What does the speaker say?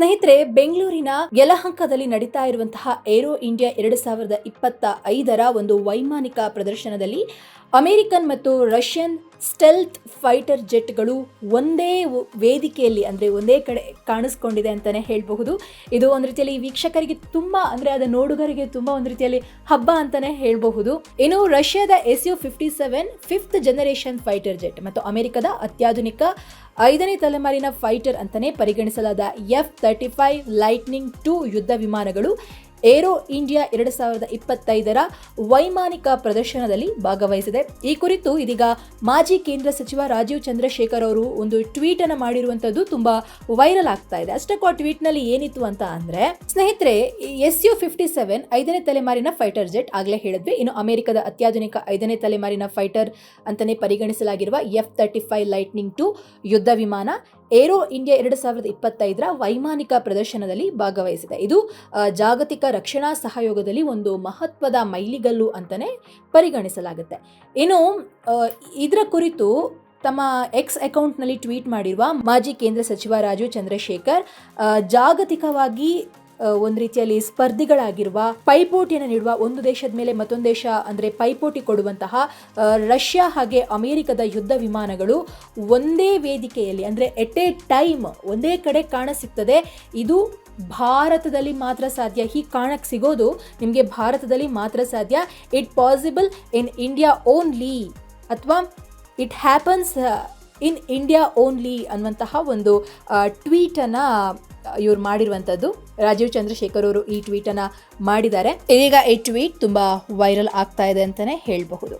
ಸ್ನೇಹಿತರೆ, ಬೆಂಗಳೂರಿನ ಯಲಹಂಕದಲ್ಲಿ ನಡೀತಾ ಇರುವಂತಹ ಏರೋ ಇಂಡಿಯಾ ಎರಡು ಸಾವಿರದ ಇಪ್ಪತ್ತ ಐದರ ಒಂದು ವೈಮಾನಿಕ ಪ್ರದರ್ಶನದಲ್ಲಿ ಅಮೆರಿಕನ್ ಮತ್ತು ರಷ್ಯನ್ ಸ್ಟೆಲ್ತ್ ಫೈಟರ್ ಜೆಟ್ಗಳು ಒಂದೇ ವೇದಿಕೆಯಲ್ಲಿ ಅಂದರೆ ಒಂದೇ ಕಡೆ ಕಾಣಿಸ್ಕೊಂಡಿದೆ ಅಂತಲೇ ಹೇಳಬಹುದು. ಇದು ಒಂದು ರೀತಿಯಲ್ಲಿ ವೀಕ್ಷಕರಿಗೆ ತುಂಬ ಅಂದರೆ ಅದರ ನೋಡುಗರಿಗೆ ತುಂಬ ಒಂದು ರೀತಿಯಲ್ಲಿ ಹಬ್ಬ ಅಂತಲೇ ಹೇಳಬಹುದು. ಇನ್ನು ರಷ್ಯಾದ S U fifty seven fifth generation fighter jet ಮತ್ತು ಅಮೆರಿಕದ ಅತ್ಯಾಧುನಿಕ ಐದನೇ ತಲೆಮಾರಿನ ಫೈಟರ್ ಅಂತಲೇ ಪರಿಗಣಿಸಲಾದ F thirty five lightning two ಯುದ್ಧ ವಿಮಾನಗಳು ಏರೋ ಇಂಡಿಯಾ ಎರಡು ಸಾವಿರದ ಇಪ್ಪತ್ತೈದರ ವೈಮಾನಿಕ ಪ್ರದರ್ಶನದಲ್ಲಿ ಭಾಗವಹಿಸಿದೆ. ಈ ಕುರಿತು ಇದೀಗ ಮಾಜಿ ಕೇಂದ್ರ ಸಚಿವ ರಾಜೀವ್ ಚಂದ್ರಶೇಖರ್ ಅವರು ಒಂದು ಟ್ವೀಟ್ ಅನ್ನು ಮಾಡಿರುವಂತದ್ದು ತುಂಬಾ ವೈರಲ್ ಆಗ್ತಾ ಇದೆ. ಅಷ್ಟಕ್ಕೂ ಆ ಟ್ವೀಟ್ನಲ್ಲಿ ಏನಿತ್ತು ಅಂತ ಅಂದ್ರೆ, ಸ್ನೇಹಿತರೆ ಎಸ್ ಯು ಫಿಫ್ಟಿ ಸೆವೆನ್ ಐದನೇ ತಲೆಮಾರಿನ ಫೈಟರ್ ಜೆಟ್ ಆಗ್ಲೇ ಹೇಳಿದ್ವಿ. ಇನ್ನು ಅಮೆರಿಕದ ಅತ್ಯಾಧುನಿಕ ಐದನೇ ತಲೆಮಾರಿನ ಫೈಟರ್ ಅಂತಾನೆ ಪರಿಗಣಿಸಲಾಗಿರುವ F thirty five lightning two ಯುದ್ಧ ವಿಮಾನ ಏರೋ ಇಂಡಿಯಾ ಎರಡು ಸಾವಿರದ ಇಪ್ಪತ್ತೈದರ ವೈಮಾನಿಕ ಪ್ರದರ್ಶನದಲ್ಲಿ ಭಾಗವಹಿಸಿದೆ. ಇದು ಜಾಗತಿಕ ರಕ್ಷಣಾ ಸಹಯೋಗದಲ್ಲಿ ಒಂದು ಮಹತ್ವದ ಮೈಲಿಗಲ್ಲು ಅಂತಲೇ ಪರಿಗಣಿಸಲಾಗುತ್ತೆ. ಇನ್ನು ಇದರ ಕುರಿತು ತಮ್ಮ ಎಕ್ಸ್ ಅಕೌಂಟ್ನಲ್ಲಿ ಟ್ವೀಟ್ ಮಾಡಿರುವ ಮಾಜಿ ಕೇಂದ್ರ ಸಚಿವ ರಾಜೀವ್ ಚಂದ್ರಶೇಖರ್ ಜಾಗತಿಕವಾಗಿ ಒಂದು ರೀತಿಯಲ್ಲಿ ಸ್ಪರ್ಧಿಗಳಾಗಿರುವ ಪೈಪೋಟಿಯನ್ನು ನೀಡುವ ಒಂದು ದೇಶದ ಮೇಲೆ ಮತ್ತೊಂದು ದೇಶ ಅಂದರೆ ಪೈಪೋಟಿ ಕೊಡುವಂತಹ ರಷ್ಯಾ ಹಾಗೆ ಅಮೆರಿಕದ ಯುದ್ಧ ವಿಮಾನಗಳು ಒಂದೇ ವೇದಿಕೆಯಲ್ಲಿ ಅಂದರೆ ಎಟ್ ಎ ಟೈಮ್ ಒಂದೇ ಕಡೆ ಕಾಣಸಿಗ್ತದೆ. ಇದು ಭಾರತದಲ್ಲಿ ಮಾತ್ರ ಸಾಧ್ಯ. ಈ ಕಾಣಕ್ಕೆ ಸಿಗೋದು ನಿಮಗೆ ಭಾರತದಲ್ಲಿ ಮಾತ್ರ ಸಾಧ್ಯ. It possible in India only ಅಥವಾ it happens in India only ಅನ್ನುವಂತಹ ಒಂದು ಟ್ವೀಟನ್ನು ಇವ್ರು ಮಾಡಿರುವಂಥದ್ದು. ರಾಜೀವ್ ಚಂದ್ರಶೇಖರ್ ಅವರು ಈ ಟ್ವೀಟನ್ನು ಮಾಡಿದ್ದಾರೆ. ಈಗ ಈ ಟ್ವೀಟ್ ತುಂಬ ವೈರಲ್ ಆಗ್ತಾ ಇದೆ ಅಂತಲೇ ಹೇಳಬಹುದು.